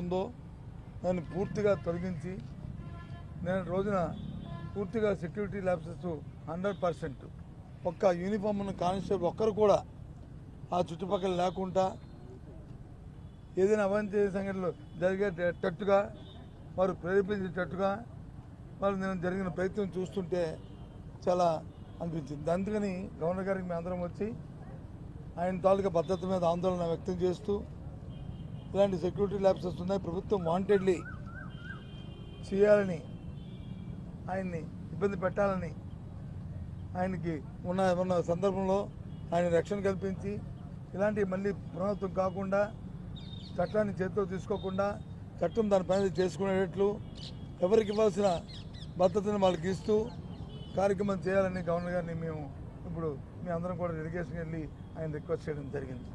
ఉందో దాన్ని పూర్తిగా తొలగించి నేను రోజున పూర్తిగా సెక్యూరిటీ ల్యాబ్సెస్ హండ్రెడ్ పర్సెంట్ ఒక్క యూనిఫామ్ ఉన్న కానిస్టేబుల్ ఒక్కరు కూడా ఆ చుట్టుపక్కల లేకుండా ఏదైనా అవంతి సంఘటనలు జరిగేటట్టుగా వారు ప్రేరేపించేటట్టుగా వారు నేను జరిగిన ప్రయత్నం చూస్తుంటే చాలా అనిపించింది. అందుకని గవర్నర్ గారికి మేము అందరం వచ్చి ఆయన తాలూకా భద్రత మీద ఆందోళన వ్యక్తం చేస్తూ ఇలాంటి సెక్యూరిటీ ల్యాబ్సెస్ ఉన్నాయి ప్రభుత్వం వాంటెడ్లీ చేయాలని ఆయన్ని ఇబ్బంది పెట్టాలని ఆయనకి ఉన్న ఉన్న సందర్భంలో ఆయన రక్షణ కల్పించి ఇలాంటివి మళ్ళీ పునరావృతం కాకుండా చట్టాన్ని చేతితో తీసుకోకుండా చట్టం దాని పని చేసుకునేటట్లు ఎవరికి ఇవ్వాల్సిన భద్రతను వాళ్ళకి ఇస్తూ కార్యక్రమం చేయాలని గవర్నర్ గారిని మేము ఇప్పుడు మీ అందరం కూడా డెలిగేషన్కి వెళ్ళి ఆయన రిక్వెస్ట్ చేయడం జరిగింది.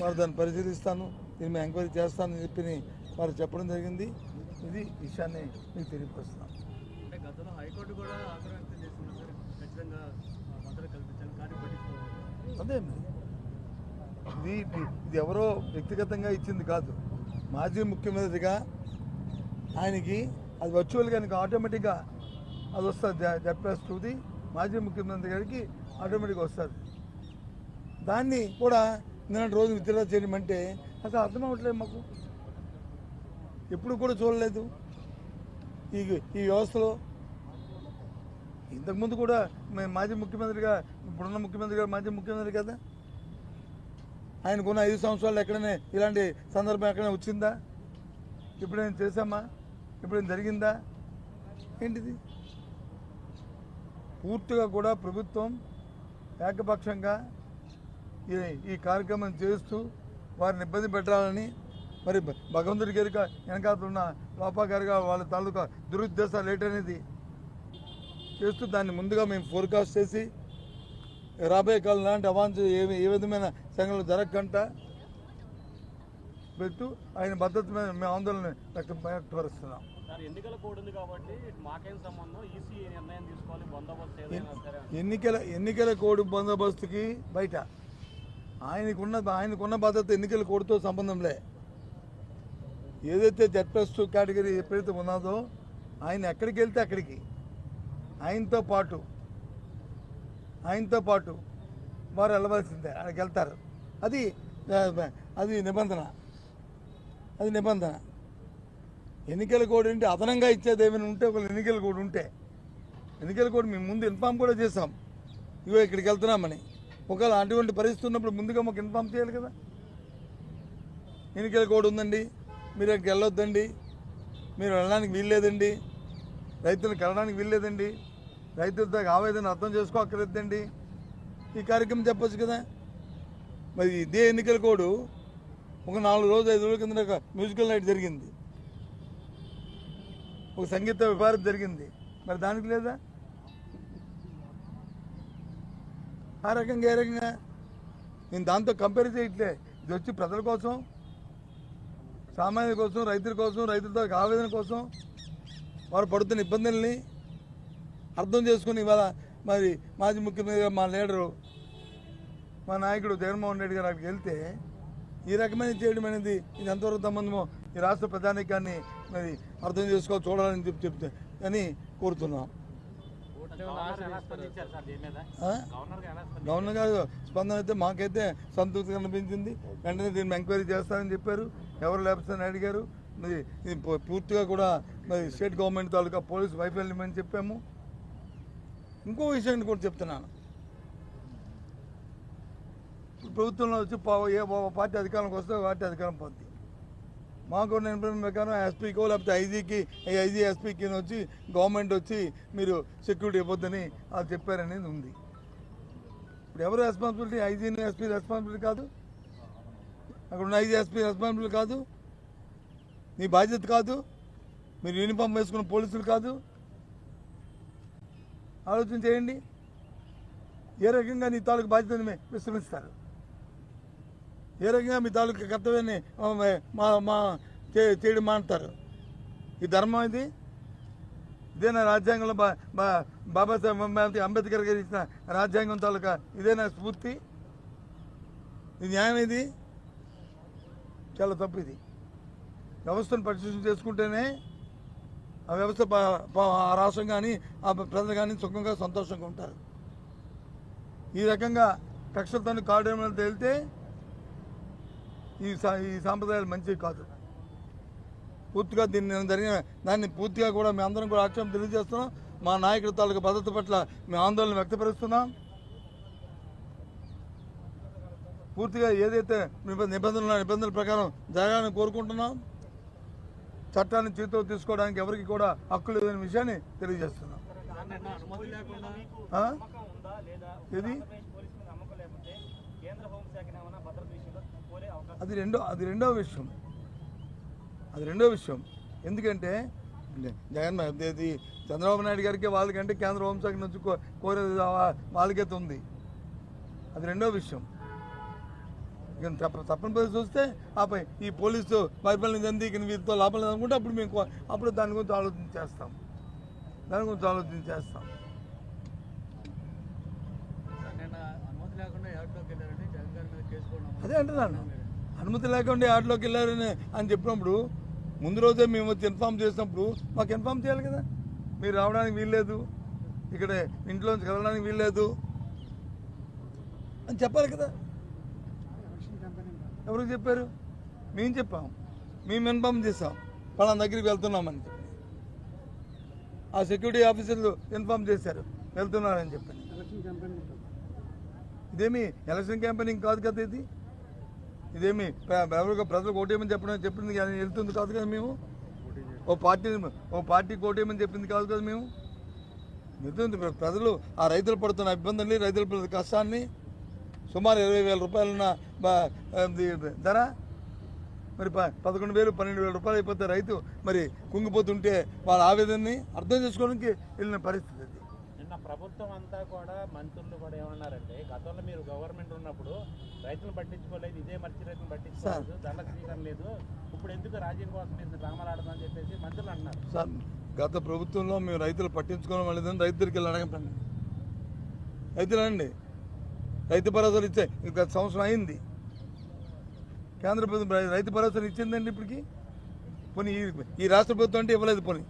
వారు దాన్ని పరిశీలిస్తాను. దీన్ని మేము ఎంక్వైరీ చేస్తానని చెప్పి వారు చెప్పడం జరిగింది. ఇది విషయాన్ని మీకు తెలియపరుస్తున్నాం. గతంలో హైకోర్టు కూడా ఖచ్చితంగా అదే ఇది ఇది- ఎవరో వ్యక్తిగతంగా ఇచ్చింది కాదు. మాజీ ముఖ్యమంత్రిగా ఆయనకి అది వర్చువల్గా ఆయనకి ఆటోమేటిక్గా అది వస్తుంది. టూది మాజీ ముఖ్యమంత్రి గారికి ఆటోమేటిక్గా వస్తుంది. దాన్ని కూడా నిన్నటి రోజు విత్డ్రా చేయమంటే అసలు అర్థం అవ్వట్లేదు మాకు. ఎప్పుడు కూడా చూడలేదు. ఈ ఈ వ్యవస్థలో ఇంతకుముందు కూడా మేము మాజీ ముఖ్యమంత్రిగా ఇప్పుడున్న ముఖ్యమంత్రి గారు మాజీ ముఖ్యమంత్రి కదా? ఆయనకున్న ఐదు సంవత్సరాలు ఎక్కడైనా ఇలాంటి సందర్భం ఎక్కడైనా వచ్చిందా? ఇప్పుడేం చేశామా? ఇప్పుడేం జరిగిందా? ఏంటిది? పూర్తిగా కూడా ప్రభుత్వం ఏకపక్షంగా ఈ కార్యక్రమం చేస్తూ వారిని ఇబ్బంది పెట్టాలని మరి భగవంతుడి గారిగా వెనకాల ఉన్న లోపా గారిగా వాళ్ళ తాలూకా దురుద్దేశాలు ఏంటనేది చేస్తూ దాన్ని ముందుగా మేము ఫోర్కాస్ట్ చేసి రాబోయే కాలం లాంటి అవాంఛ ఏ ఏ విధమైన సంఘటనలు జరగకుండా పెట్టు ఆయన భద్రత మీద మేము ఆందోళన వ్యక్తం వ్యక్తపరుస్తున్నాం. ఎన్నికల ఎన్నికల కోడ్ బందోబస్తుకి బయట. ఆయనకున్న ఆయనకున్న భద్రత ఎన్నికల కోడ్తో సంబంధంలే. ఏదైతే జెడ్ ప్లస్ టూ కేటగిరీ ఎప్పుడైతే ఉన్నదో ఆయన ఎక్కడికి వెళ్తే అక్కడికి. ఆయనతో పాటు ఆయనతో పాటు వారు వెళ్ళవలసిందే అక్కడికి వెళ్తారు. అది అది నిబంధన. అది నిబంధన. ఎన్నికల కోడ్ ఏంటి? అదనంగా ఇచ్చేది ఏమైనా ఉంటే ఒక ఎన్నికల కోడ్ ఉంటే. ఎన్నికల కోడ్ మేము ముందు ఇన్ఫామ్ కూడా చేసాం ఇగో ఇక్కడికి వెళ్తున్నామని. ఒకవేళ అటువంటి పరిస్థితి ఉన్నప్పుడు ముందుగా మాకు ఇన్ఫామ్ చేయాలి కదా. ఎన్నికల కోడ్ ఉందండి. మీరు అక్కడికి వెళ్ళొద్దండి. మీరు వెళ్ళడానికి వీల్లేదండి రైతులకు కలడానికి వీల్లేదండి రైతులతో ఆవేదన అర్థం చేసుకోక్కర్లేదండి. ఈ కార్యక్రమం చెప్పచ్చు కదా. మరి ఇదే ఎన్నికల కోడ్ ఒక నాలుగు రోజులు ఐదు రోజుల కింద ఒక మ్యూజికల్ నైట్ జరిగింది. ఒక సంగీత విభారత జరిగింది. మరి దానికి లేదా? ఆ రకంగా ఏ రకంగా? నేను దాంతో కంపేర్ చేయట్లే. ఇది వచ్చి ప్రజల కోసం సామాన్యుల కోసం రైతుల కోసం రైతులతో ఆవేదన కోసం వారు పడుతున్న ఇబ్బందుల్ని అర్థం చేసుకుని ఇవాళ మరి మాజీ ముఖ్యమంత్రి మా లీడరు మా నాయకుడు జగన్మోహన్ రెడ్డి గారు అక్కడికి వెళ్తే ఈ రకమైన చేయడం అనేది ఇది ఎంతవరకు సంబంధమో ఈ రాష్ట్ర ప్రధానికాన్ని మరి అర్థం చేసుకో చూడాలని చెప్పి చెప్తే అని కోరుతున్నాం. గవర్నర్ ఎలా స్పందించారు సార్ దీని మీద? ఆ? గవర్నర్ ఎలా గవర్నర్ గారు స్పందన అయితే మాకైతే సంతృప్తి కనిపించింది. వెంటనే దీన్ని ఎంక్వైరీ చేస్తారని చెప్పారు. ఎవరు లేపుతారని అడిగారు. మరి పూర్తిగా కూడా మరి స్టేట్ గవర్నమెంట్ తాలూకా పోలీసు వైఫల్యం అని చెప్పాము. ఇంకో విషయాన్ని కూడా చెప్తున్నాను. ప్రభుత్వంలో వచ్చి ఏ పార్టీ అధికారంలోకి వస్తే పార్టీ అధికారం పోద్ది. మాకు ఉన్న ఇన్ఫర్మేషన్ ప్రకారం ఎస్పీకో లేకపోతే ఐజీకి ఐజీ ఎస్పీకి వచ్చి గవర్నమెంట్ వచ్చి మీరు సెక్యూరిటీ ఇవ్వద్దని అది చెప్పారనేది ఉంది. ఇప్పుడు ఎవరు రెస్పాన్సిబిలిటీ ఐజీని ఎస్పీ రెస్పాన్సిబిలిటీ కాదు? అక్కడ ఉన్న ఐజీ ఎస్పీ రెస్పాన్సిబిలిటీ కాదు? నీ బాధ్యత కాదు? మీరు యూనిఫామ్ వేసుకున్న పోలీసులు కాదు? ఆలోచన చేయండి. ఏ రకంగా నీ తాలూకు బాధ్యతను విశ్రమిస్తారు? ఏ రకంగా మీ తాలూకా కర్తవ్యాన్ని మా మా చే- చేయడం మాంటారు ఈ ధర్మం ఇది? ఇదేనా రాజ్యాంగంలో బా బా- బాబాసాహెబ్ అంబేద్కర్ గారు ఇచ్చిన రాజ్యాంగం తాలూకా ఇదేనా స్ఫూర్తి? ఇది న్యాయం ఇది? చాలా తప్పు ఇది. వ్యవస్థను పరిశీలన చేసుకుంటేనే ఆ వ్యవస్థ ఆ రాష్ట్రం కానీ ఆ ప్రజలు కానీ సుఖంగా సంతోషంగా ఉంటారు. ఈ రకంగా కక్షలతో కాడమని తేలితే ఈ ఈ సాంప్రదాయాలు మంచివి కాదు. పూర్తిగా దీన్ని నేను జరిగిన దాన్ని పూర్తిగా కూడా మేము అందరం కూడా ఆక్షేపం తెలియజేస్తున్నాం. మా నాయకుల తాలూకు భద్రత పట్ల మేము ఆందోళన వ్యక్తపరుస్తున్నాం. పూర్తిగా ఏదైతే నిబ- నిబంధనలు నిబంధనల ప్రకారం జరగాలని కోరుకుంటున్నాం. చట్టాన్ని చేతిలో తీసుకోవడానికి ఎవరికి కూడా హక్కు లేదనే విషయాన్ని తెలియజేస్తున్నాం. సార్ అది రెండో అది రెండో విషయం. అది రెండో విషయం. ఎందుకంటే జగన్ ఇది చంద్రబాబు నాయుడు గారికి వాళ్ళకంటే కేంద్ర హోంశాఖ నుంచి కో- కోరేది వాళ్ళకైతే ఉంది. అది రెండో విషయం. ఇక తప్ప తప్పని పరిస్థితి చూస్తే ఆపై ఈ పోలీసు పరిపాలన చెంది ఇక వీరితో లాభం లేదనుకుంటే అప్పుడు మేము అప్పుడు దాని గురించి ఆలోచన చేస్తాం. దాని గురించి ఆలోచన చేస్తాం. అదే అంటున్నాను. అనుమతి లేకుండా ఆటలోకి వెళ్ళారని అని చెప్పినప్పుడు ముందు రోజే మేము వచ్చి ఇన్ఫామ్ చేసినప్పుడు మాకు ఇన్ఫామ్ చేయాలి కదా. మీరు రావడానికి వీల్లేదు. ఇక్కడ ఇంట్లోంచి కదలడానికి వీల్లేదు. అని చెప్పాలి కదా. ఎవరికి చెప్పారు? మేము చెప్పాం. మేము ఇన్ఫామ్ చేసాం పలానా దగ్గరికి వెళ్తున్నామని చెప్పి. ఆ సెక్యూరిటీ ఆఫీసర్లు ఇన్ఫామ్ చేశారు. వెళ్తున్నారని చెప్పి. ఇదేమి ఎలక్షన్ క్యాంపెయినింగ్ కాదు కదా ఇది? ఇదేమి ఎవరికో ప్రజలకు ఓటేయమని చెప్పడం చెప్పింది కానీ వెళ్తుంది కాదు కదా మేము? ఓ పార్టీ ఓ పార్టీకి ఓటేయమని చెప్పింది కాదు కదా మేము? నిజంది ప్రజలు ఆ రైతులు పడుతున్న ఇబ్బందుల్ని రైతులు పడుతున్న కష్టాన్ని సుమారు ఇరవై వేల రూపాయలున్న ధర? మరి ప- పదకొండు వేలు పన్నెండు వేల రూపాయలు అయిపోతే రైతు మరి కుంగిపోతుంటే వాళ్ళ ఆవేదనని అర్థం చేసుకోవడానికి వెళ్ళిన పరిస్థితి. ప్రభుత్వం అంతా కూడా మంత్రులు కూడా ఏమన్నారంటే గతంలో మీరు గవర్నమెంట్ ఉన్నప్పుడు రైతులు పట్టించుకోలేదు ఇదే మర్చి రైతులు పట్టించుకోలేదు దండ స్వీకరణ లేదు ఇప్పుడు ఎందుకు రాజ్యం కోసం ఇంత డ్రామాలు ఆడదని చెప్పేసి మంత్రులు అంటున్నారు సార్ గత ప్రభుత్వంలో మేము రైతులు పట్టించుకోవడం లేదని రైతు దగ్గరికి వెళ్ళి అడగండి రైతులు అండి రైతు భరోసాలు ఇచ్చే ఇది గత సంవత్సరం అయింది. కేంద్ర ప్రభుత్వం రైతు భరోసాలు ఇచ్చిందండి ఇప్పటికి. పోనీ ఈ రాష్ట్ర ప్రభుత్వం అంటే ఇవ్వలేదు పోనీ.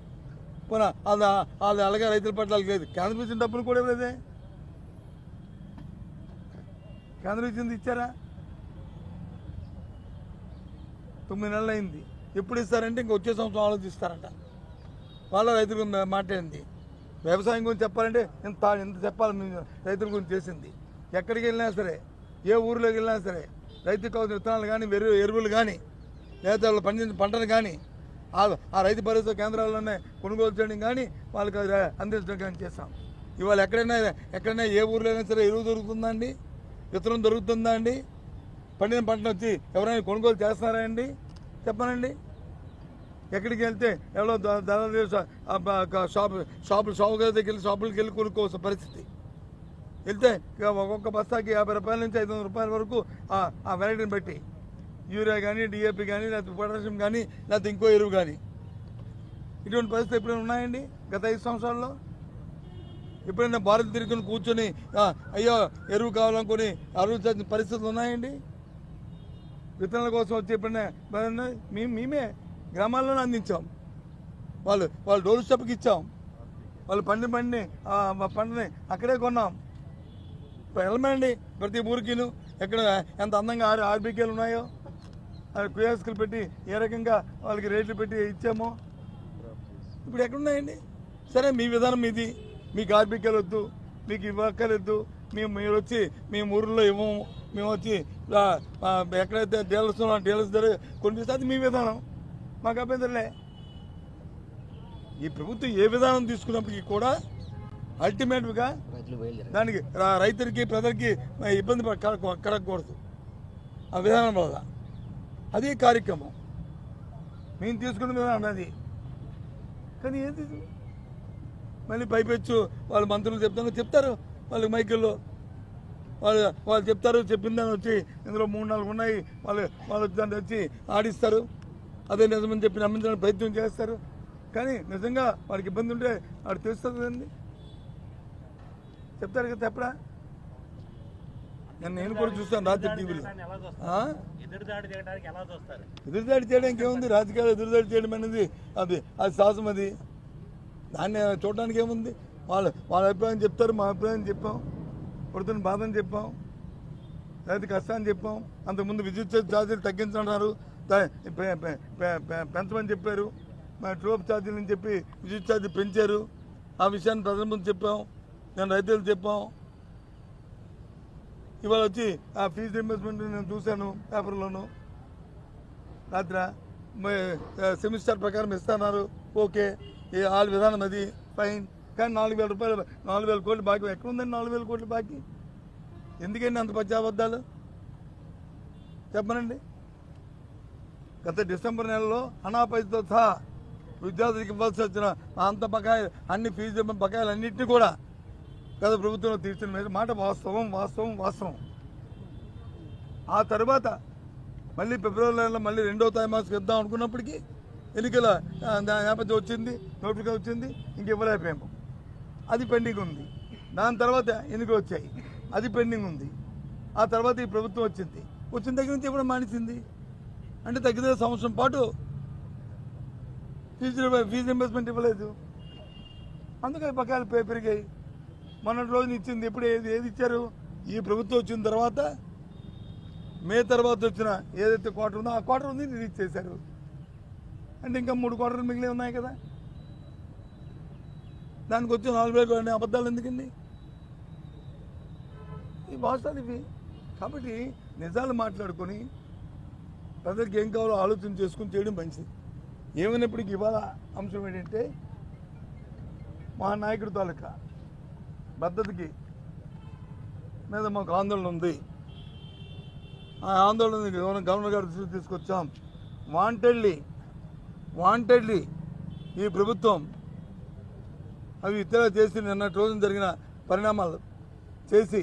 పోనా అది వాళ్ళు అలాగే రైతుల పట్ల లేదు. కేంద్ర ఇచ్చిన డబ్బులు కూడా ఇవ్వలేదే. కేంద్రం ఇచ్చింది ఇచ్చారా? తొమ్మిది నెలలు అయింది. ఎప్పుడు ఇస్తారంటే ఇంక వచ్చే సంవత్సరం ఆలోచిస్తారంట. వాళ్ళ రైతుల గురించి మాట్లాడింది. వ్యవసాయం గురించి చెప్పాలంటే ఇంత ఎంత చెప్పాలి మేము రైతుల గురించి చేసింది. ఎక్కడికి వెళ్ళినా సరే ఏ ఊరిలోకి వెళ్ళినా సరే రైతు కావాల్సిన విత్తనాలు కానీ ఎరువులు కానీ లేదా వాళ్ళు పండించిన పంటలు కానీ ఆ రైతు భరోసా కేంద్రాల్లోనే కొనుగోలు చేయడం కానీ వాళ్ళకి అది అందించడం కానీ చేస్తాం ఇవాళ ఎక్కడైనా ఎక్కడైనా ఏ ఊర్లో అయినా సరే ఎరువు దొరుకుతుందా అండి? విత్తనం దొరుకుతుందా అండి? పండిన పంటను వచ్చి ఎవరైనా కొనుగోలు చేస్తున్నారా అండి? చెప్పనండి. ఎక్కడికి వెళ్తే ఎవరో ద- షాప్ షాపు షాపులు షాపు దగ్గరికి వెళ్ళి షాపులకి వెళ్ళి కొనుక్కోవాల్సిన పరిస్థితి. వెళ్తే ఇక ఒక్కొక్క బస్తాకి యాభై రూపాయల నుంచి ఐదు రూపాయల వరకు ఆ- ఆ వెరైటీని బట్టి. యూరియా కానీ డిఏపి కానీ లేకపోతే పొటాషియం కానీ లేకపోతే ఇంకో ఎరువు కానీ ఇటువంటి పరిస్థితి ఎప్పుడైనా ఉన్నాయండి గత ఐదు సంవత్సరాల్లో? ఎప్పుడైనా భారత్ తిరుగుని కూర్చొని అయ్యో ఎరువు కావాలనుకుని అరువు చేసిన పరిస్థితులు ఉన్నాయండి? విత్తనాల కోసం వచ్చి ఎప్పుడైనా మేము మేమే గ్రామాల్లోనే అందించాం. వాళ్ళు వాళ్ళు డోర్ స్టెప్కి ఇచ్చాం. వాళ్ళు పండి పండిని పంటని అక్కడే కొన్నాం. ఇప్పుడు వెళ్ళమండి ప్రతి ఊరికిను ఎక్కడ ఎంత అందంగా ఆరు ఆర్బీకేలు ఉన్నాయో? క్యూఎస్కులు పెట్టి ఏ రకంగా వాళ్ళకి రేట్లు పెట్టి ఇచ్చామో? ఇప్పుడు ఎక్కడున్నాయండి? సరే మీ విధానం మీది. మీకు ఆర్బీకేలు వద్దు మీకు ఇవ్వక్కర్లేదు. మేము మీరు వచ్చి మేము ఊర్లో ఇవ్వము. మేము వచ్చి ఎక్కడైతే డీలర్స్ ఉన్నా డీలర్స్ దగ్గర కొనిపిస్తే అది మీ విధానం. మాకు అభ్యంతరలే ఈ ప్రభుత్వం ఏ విధానం తీసుకున్నప్పటికీ కూడా అల్టిమేట్గా దానికి రైతులకి ప్రజలకి ఇబ్బంది పడ- కలగకూడదు. ఆ విధానం వల్ల. అది కార్యక్రమం. మేము తీసుకున్న విధానం అది కానీ ఏంది? మళ్ళీ పైపెచ్చు వాళ్ళ మంత్రులు చెప్తాను చెప్తారు వాళ్ళకి మైకుల్లో. వాళ్ళు వాళ్ళు చెప్తారు చెప్పిందని వచ్చి ఇందులో మూడు నాలుగు ఉన్నాయి వాళ్ళు వాళ్ళు దాన్ని వచ్చి ఆడిస్తారు. అదే నిజమని చెప్పి నమ్మించడానికి ప్రయత్నం చేస్తారు. కానీ నిజంగా వాడికి ఇబ్బంది ఉంటే వాడు తెలుస్తుంది కదండి చెప్తారు కదా చెప్పరా నేను నేను కూడా చూస్తాను రాత్రి టీవీలో? ఎదురుదాడి దిగడానికి ఎలా చూస్తారు? ఎదురుదాడి చేయడానికి ఏముంది రాజకీయాలు ఎదురుదాడి చేయడం అనేది అది అది సాహసం అది. దాన్ని చూడడానికి ఏముంది? వాళ్ళ వాళ్ళ అభిప్రాయం చెప్తారు మా అభిప్రాయం చెప్పాం. పడుతున్న బాధని చెప్పాం. రైతు కష్టాన్ని చెప్పాం. అంతకుముందు విద్యుత్ ఛార్జీలు తగ్గించన్నారు పెంచమని చెప్పారు. మా ట్రోప్ ఛార్జీలు అని చెప్పి విద్యుత్ ఛార్జీ పెంచారు. ఆ విషయాన్ని ప్రజల ముందు చెప్పాం. నేను రైతులు చెప్పాం. ఇవాళ వచ్చి ఆ ఫీజు రింబర్స్మెంట్ నేను చూశాను పేపర్లోను. రాత్ర సెమిస్టర్ ప్రకారం ఇస్తున్నారు ఓకే ఈ వాళ్ళ విధానం అది ఫైన్. కానీ నాలుగు వేల రూపాయలు నాలుగు వేల కోట్లు బాకీ ఎక్కడ ఉందండి నాలుగు వేల కోట్లు బాకీ? ఎందుకండి అంత పచ్చి చెప్పనండి. గత డిసెంబర్ నెలలో అనాపైతో సహా విద్యార్థులకు ఇవ్వాల్సి వచ్చిన అంత బకాయి అన్ని ఫీజు బకాయిలు అన్నింటినీ కూడా గత ప్రభుత్వంలో తీర్చిన మీద మాట వాస్తవం వాస్తవం వాస్తవం. ఆ తర్వాత మళ్ళీ ఫిబ్రవరి నెలలో మళ్ళీ రెండో తారీమాసకి ఇద్దాం అనుకున్నప్పటికీ ఎన్నికల నేపథ్యం వచ్చింది నోటిఫికేషన్ వచ్చింది ఇంక ఇవ్వలేకపోయాము. అది పెండింగ్ ఉంది. దాని తర్వాత ఎన్నికలు వచ్చాయి. అది పెండింగ్ ఉంది. ఆ తర్వాత ఈ ప్రభుత్వం వచ్చింది. వచ్చిన దగ్గర నుంచి ఇవ్వడం మానేసింది. అంటే తగ్గితే సంవత్సరం పాటు ఫీజు ఫీజు రింబర్స్మెంట్ ఇవ్వలేదు. అందుకని బకాయిలు పే పెరిగాయి. మొన్నటి రోజున ఇచ్చింది. ఎప్పుడు ఏది ఏది ఇచ్చారు? ఈ ప్రభుత్వం వచ్చిన తర్వాత మే తర్వాత వచ్చిన ఏదైతే క్వార్టర్ ఉందో ఆ క్వార్టర్ ఉంది రిలీజ్ చేశారు అంటే ఇంకా మూడు క్వార్టర్లు మిగిలి ఉన్నాయి కదా. దానికి వచ్చి నాలుగు వేలు అనే అబద్ధాలు ఎందుకండి? ఈ వాస్తవాలు ఇవి. కాబట్టి నిజాలు మాట్లాడుకొని ప్రజలకు ఏం కావాలో ఆలోచన చేసుకుని చేయడం మంచిది. ఏమైనప్పటికీ ఇవాళ అంశం ఏంటంటే మా నాయకుడి తాలూకా పద్ధతికి మీద మాకు ఆందోళన ఉంది. ఆ ఆందోళన గవర్నర్ గవర్నర్ గారి దృష్టికి తీసుకొచ్చాం. వాంటెడ్లీ వాంటెడ్లీ ఈ ప్రభుత్వం అవి ఇతర చేసి నిన్న రోజున జరిగిన పరిణామాలు చేసి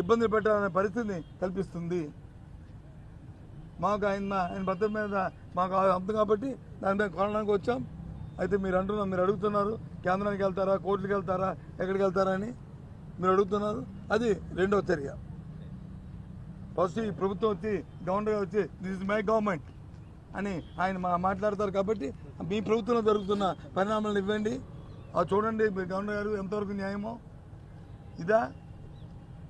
ఇబ్బంది పెట్టాలనే పరిస్థితిని కల్పిస్తుంది. మాకు ఆయన ఆయన భద్రత మీద మాకు అంత కాబట్టి దాని మీద కొనడానికి వచ్చాం. అయితే మీరు అంటున్నారు మీరు అడుగుతున్నారు కేంద్రానికి వెళ్తారా కోర్టుకి వెళ్తారా ఎక్కడికి వెళ్తారా అని మీరు అడుగుతున్నారు. అది రెండవ చర్య. ఫస్ట్ ఈ ప్రభుత్వం వచ్చి గవర్నర్గా వచ్చి దిస్ ఇస్ మై గవర్నమెంట్ అని ఆయన మా మాట్లాడతారు కాబట్టి మీ ప్రభుత్వంలో జరుగుతున్న పరిణామాలను ఇవ్వండి. అది చూడండి మీ గవర్నర్ గారు ఎంతవరకు న్యాయమో. ఇదా?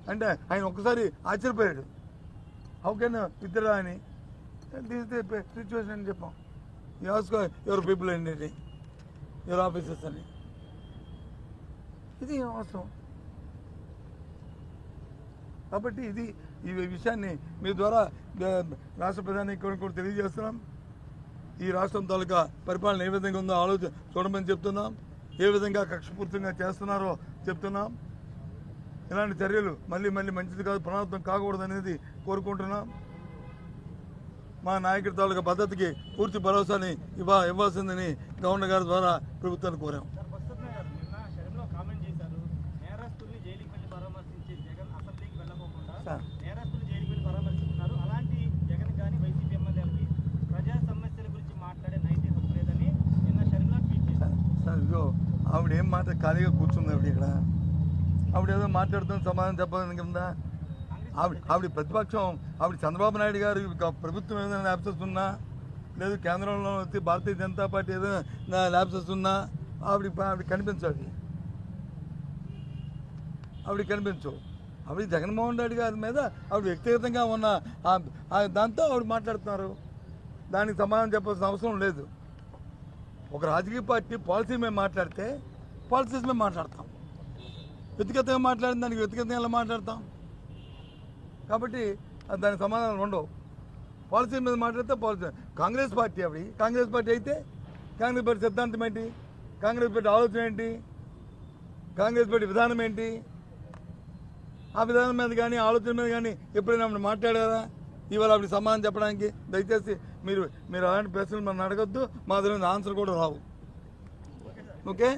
అంటే ఆయన ఒక్కసారి ఆశ్చర్యపోయాడు. హౌ కెన్ ఇద్దరా అని? దిస్ ది సిచ్యువేషన్ అని చెప్పాం. యాస్కో ఎవరు పీపుల్ అండి ఎవరు ఆఫీసర్స్ అని ఇది అవసరం. కాబట్టి ఇది ఈ విషయాన్ని మీ ద్వారా రాష్ట్ర ప్రధానికి కూడా కూడా తెలియజేస్తున్నాం. ఈ రాష్ట్రం తాలూకా పరిపాలన ఏ విధంగా ఉందో ఆలోచన చూడమని చెప్తున్నాం. ఏ విధంగా కక్షపూర్తంగా చేస్తున్నారో చెప్తున్నాం. ఇలాంటి చర్యలు మళ్ళీ మళ్ళీ మంచిది కాదు పునరావృతం కాకూడదు అనేది కోరుకుంటున్నాం. మా నాయకుడి తాలూకా పద్ధతికి పూర్తి భరోసాని ఇవ్వ ఇవ్వాల్సిందని గవర్నర్ గారి ద్వారా ప్రభుత్వాన్ని కోరాం. సార్. బొత్స గారు నిన్న షర్మిలో కామెంట్ చేశారు నేరస్తుల్ని జైలుకి వెళ్ళి పరామర్శించే జగన్ అసెంబ్లీకి వెళ్ళకోకుండా సార్. నేరస్తులు జైలుకి వెళ్ళి పరామర్శిస్తున్నారు. అలాంటి జగన్ కానీ వైసీపీ ఎమ్మెల్యేలకి ప్రజా సమస్యల గురించి మాట్లాడే నైతిక హక్కు లేదని నిన్న షర్మిల ట్వీట్ చేశారు. సార్ ఇదిగో ఆవిడ ఏం మాట ఖాళీగా కూర్చుంది ఆవిడ ఇక్కడ? ఆవిడ ఏదో మాట్లాడుతున్న సమాధానం చెప్పడానికి ఉందా ఆవిడ ఆవిడ ప్రతిపక్షం ఆవిడ చంద్రబాబు నాయుడు గారు ప్రభుత్వం ఏదైనా ల్యాబ్సెస్ ఉన్నా లేదు కేంద్రంలో వచ్చి భారతీయ జనతా పార్టీ ఏదైనా ల్యాబ్సెస్ ఉన్నా ఆవిడ ఆవిడ కనిపించాలి ఆవిడ కనిపించు ఆవిడ జగన్మోహన్ రెడ్డి గారి మీద ఆవిడ వ్యక్తిగతంగా ఉన్న దాంతో ఆవిడ మాట్లాడుతున్నారు. దానికి సమాధానం చెప్పాల్సిన అవసరం లేదు. ఒక రాజకీయ పార్టీ పాలసీ మేము మాట్లాడితే పాలసీస్ మేము మాట్లాడతాం. వ్యక్తిగతంగా మాట్లాడిన దానికి వ్యక్తిగతంగా ఎలా మాట్లాడతాం? కాబట్టి దానికి సమాధానం ఉండవు. పాలసీ మీద మాట్లాడితే పాలసీ కాంగ్రెస్ పార్టీ అవి కాంగ్రెస్ పార్టీ అయితే కాంగ్రెస్ పార్టీ సిద్ధాంతం ఏంటి? కాంగ్రెస్ పార్టీ ఆలోచన ఏంటి? కాంగ్రెస్ పార్టీ విధానం ఏంటి? ఆ విధానం మీద కానీ ఆలోచన మీద కానీ ఎప్పుడైనా మాట్లాడారా? ఇవాళ అప్పుడు సమాధానం చెప్పడానికి దయచేసి మీరు మీరు అలాంటి ప్రశ్నలు మనం అడగద్దు. మా దగ్గర ఆన్సర్ కూడా రావు. ఓకే?